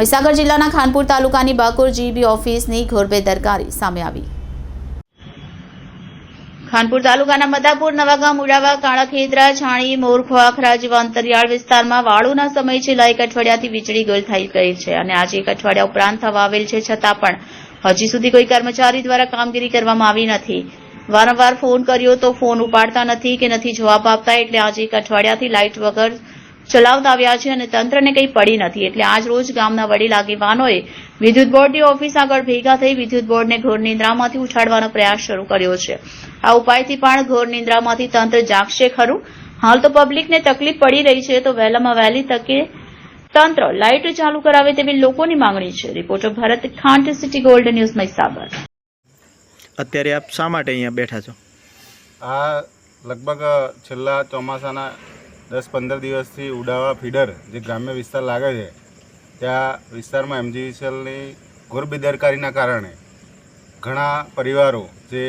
મહીસાગર જિલ્લાના ખાનપુર તાલુકાની બાકોર જીબી ઓફિસની ઘોર સામે આવી. ખાનપુર તાલુકાના મદાપુર નવાગામ, ઉડાવા, કાળાખેદરા, છાણી મોરખો આખરા જેવા અંતરિયાળ વિસ્તારમાં વાળુના સમય છેલ્લા એક અઠવાડિયાથી વીજળી ગયેલ થઈ ગઈ છે અને આજે એક અઠવાડિયા ઉપરાંત થવા આવેલ છે છતાં પણ હજી સુધી કોઈ કર્મચારી દ્વારા કામગીરી કરવામાં આવી નથી. વારંવાર ફોન કર્યો તો ફોન ઉપાડતા નથી કે નથી જવાબ આપતા એટલે આજે એક અઠવાડિયાથી લાઇટ વગર ચલાવતા આવ્યા છે અને તંત્રને કંઈ પડી નથી. એટલે આજ રોજ ગામના વડીલ આગેવાનોએ વિદ્યુત બોર્ડની ઓફિસ આગળ ભેગા થઈ વિદ્યુત બોર્ડને ઘોર નિંદ્રામાંથી ઉછાડવાનો પ્રયાસ શરૂ કર્યો છે. આ ઉપાયથી પણ ઘોર નિંદ્રામાંથી તંત્ર જાગશે ખરું? હાલ તો પબ્લિકને તકલીફ પડી રહી છે તો વહેલામાં વહેલી તકે તંત્ર લાઇટ ચાલુ કરાવે તેવી લોકોની માંગણી છે. Reporter Bharat Khant city gold news Mahisagar. અત્યારે આપ શા માટે અહીંયા બેઠા છો? આ લગભગ છેલ્લા ચોમાસાના દસ પંદર દિવસથી ઉડાવા ફીડર જે ગ્રામ્ય વિસ્તાર લાગે છે, ત્યાં વિસ્તારમાં એમજીવીસીએલની ઘોર બેદરકારીના કારણે ઘણા પરિવારો જે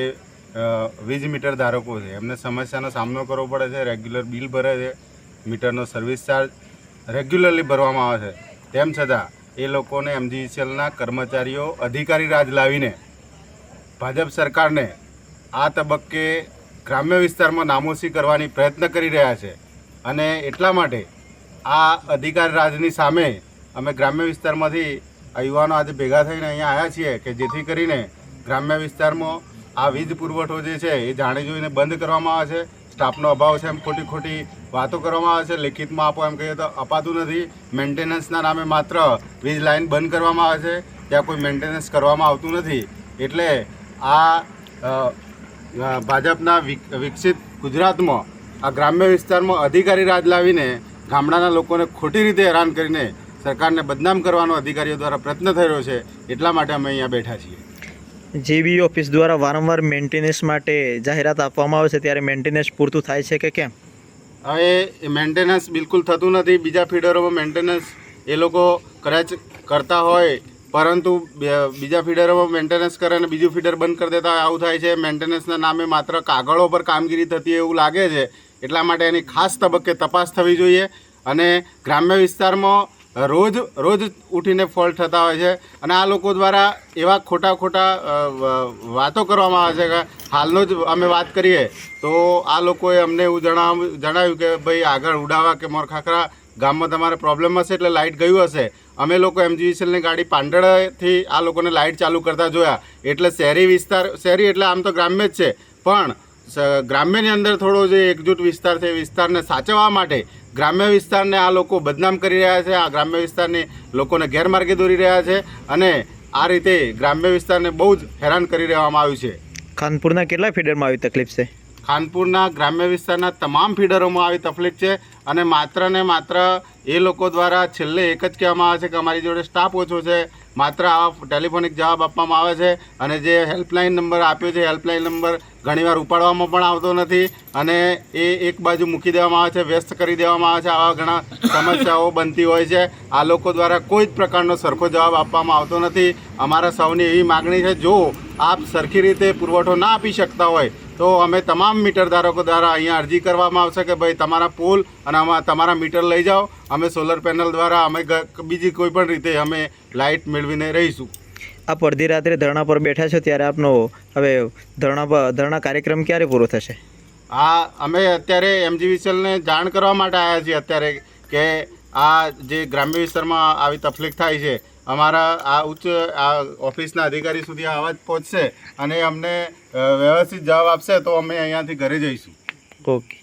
વીજ મીટર ધારકો છે, એમને સમસ્યાનો સામનો કરવો પડે છે, રેગ્યુલર બિલ ભરે છે, મીટરનો સર્વિસ ચાર્જ રેગ્યુલરલી ભરવામાં આવે છે. તેમ છતાં, એ લોકોને એમજીવીસીએલના કર્મચારીઓ અધિકારી રાજ લાવીને ભાજપ સરકારને આ તબક્કે ગ્રામ્ય વિસ્તારમાં નામોશી કરવાની પ્રયત્ન કરી રહ્યા છે. અને એટલા માટે આ અધિકાર રાજની સામે અમે ગ્રામ્ય વિસ્તારમાંથી આ યુવાનો આજે ભેગા થઈને અહીંયા આવ્યા છીએ કે જેથી કરીને ગ્રામ્ય વિસ્તારમાં આ વીજ પુરવઠો જે છે એ જાણી જોઈને બંધ કરવામાં આવે છે. સ્ટાફનો અભાવ છે એમ ખોટી ખોટી વાતો કરવામાં આવે છે. લેખિતમાં આપો એમ કહીએ તો અપાતું નથી. મેન્ટેનન્સના નામે માત્ર વીજ લાઇન બંધ કરવામાં આવે છે. ત્યાં કોઈ મેન્ટેનન્સ કરવામાં આવતું નથી. એટલે આ ભાજપના વિક- વિકસિત ગુજરાતમાં આ ગ્રામ્ય વિસ્તારમાં અધિકારી રાજ લાવીને ગામડાના લોકોને ખોટી રીતે હેરાન કરીને સરકારને બદનામ કરવાનો અધિકારીઓ દ્વારા પ્રયત્ન થઈ રહ્યો છે એટલા માટે અમે અહીંયા બેઠા છીએ. જેબી ઓફિસ દ્વારા વારંવાર મેન્ટેનન્સ માટે જાહેરાત આપવામાં આવે છે ત્યારે મેન્ટેનન્સ પૂરતું થાય છે કે કેમ? હવે મેન્ટેનન્સ બિલકુલ થતું નથી. બીજા ફીડરોમાં મેન્ટેનન્સ એ લોકો કદાચ કરતા હોય પરંતુ બીજા ફીડરોમાં મેન્ટેનન્સ કરે અને બીજું ફીડર બંધ કરી દેતા આવું થાય છે. મેન્ટેનન્સના નામે માત્ર કાગળો પર કામગીરી થતી એવું લાગે છે. એટલા માટે એની ખાસ તબક્કે તપાસ થવી જોઈએ અને ગ્રામ્ય વિસ્તારમાં રોજ રોજ ઉઠીને ફોલ્ટ થતા હોય છે. અને આ લોકો દ્વારા એવા ખોટા ખોટા વાતો કરવામાં આવે છે કે હાલનો જ અમે વાત કરીએ, તો આ લોકોએ અમને એવું જણાવ, જણાવ્યું કે ભાઈ આગળ ઉડાવા કે મોરખાખરા ગામમાં તમારે પ્રોબ્લેમ હશે એટલે લાઇટ ગયું હશે. અમે લોકો એમજીવીસીએલની ગાડી પાંડળથી આ લોકોને લાઇટ ચાલુ કરતા જોયા. એટલે શહેરી વિસ્તાર, શહેરી એટલે આમ તો ગ્રામ્ય જ છે. પણ ગ્રામ્યની અંદર થોડો જે એકજૂટ વિસ્તાર છે વિસ્તારને સાચવવા માટે ગ્રામ્ય વિસ્તારને આ લોકો બદનામ કરી રહ્યા છે. આ ગ્રામ્ય વિસ્તારની લોકોને ગેરમાર્ગે દોરી રહ્યા છે અને આ રીતે ગ્રામ્ય વિસ્તારને બહુ જ હેરાન કરી રહેવામાં આવ્યું છે. ખાનપુરના કેટલા ફીડરમાં આવી તકલીફ છે? ખાનપુરના ગ્રામ્ય વિસ્તારના તમામ ફીડરોમાં આવી તકલીફ છે અને માત્ર ને માત્ર એ લોકો દ્વારા છેલ્લે એક જ કહેવામાં આવે છે કે અમારી જોડે સ્ટાફ ઓછો છે. માત્ર આવા ટેલિફોનિક જવાબ આપવામાં આવે છે અને જે હેલ્પલાઇન નંબર આપ્યો છે, હેલ્પલાઇન નંબર ઘણીવાર ઉપાડવામાં પણ આવતો નથી અને એ એક બાજુ મૂકી દેવામાં આવે છે, વ્યસ્ત કરી દેવામાં આવે છે, આવા ઘણા સમસ્યાઓ બનતી હોય છે. આ લોકો દ્વારા કોઈ જ પ્રકારનો સરખો જવાબ આપવામાં આવતો નથી. અમારા સૌની એવી માગણી છે, જો આપ સરખી રીતે પુરવઠો ના આપી શકતા હોય તો અમે તમામ મીટર ધારકો દ્વારા અહીંયા અરજી કરવામાં આવશે કે ભાઈ તમારા પુલ અને આમાં તમારા મીટર લઈ જાઓ. અમે સોલર પેનલ દ્વારા અમે બીજી કોઈ પણ રીતે અમે લાઇટ મેળવીને રહીશું. આપ અડધી રાત્રે ધરણા પર બેઠા છો ત્યારે આપનો હવે ધરણા પર ધરણા કાર્યક્રમ ક્યારે પૂરો થશે? આ અમે અત્યારે એમજીવીસીએલને જાણ કરવા માટે આવ્યા છીએ અત્યારે કે આ જે ગ્રામ્ય વિસ્તારમાં આવી તકલીફ થાય છે અમારા આ ઉચ્ચ, આ ઓફિસના અધિકારી સુધી આ અવાજ પહોંચશે અને અમને વ્યવસ્થિત જવાબ આપશે તો અમે અહીંયાથી ઘરે જઈશું. ઓકે.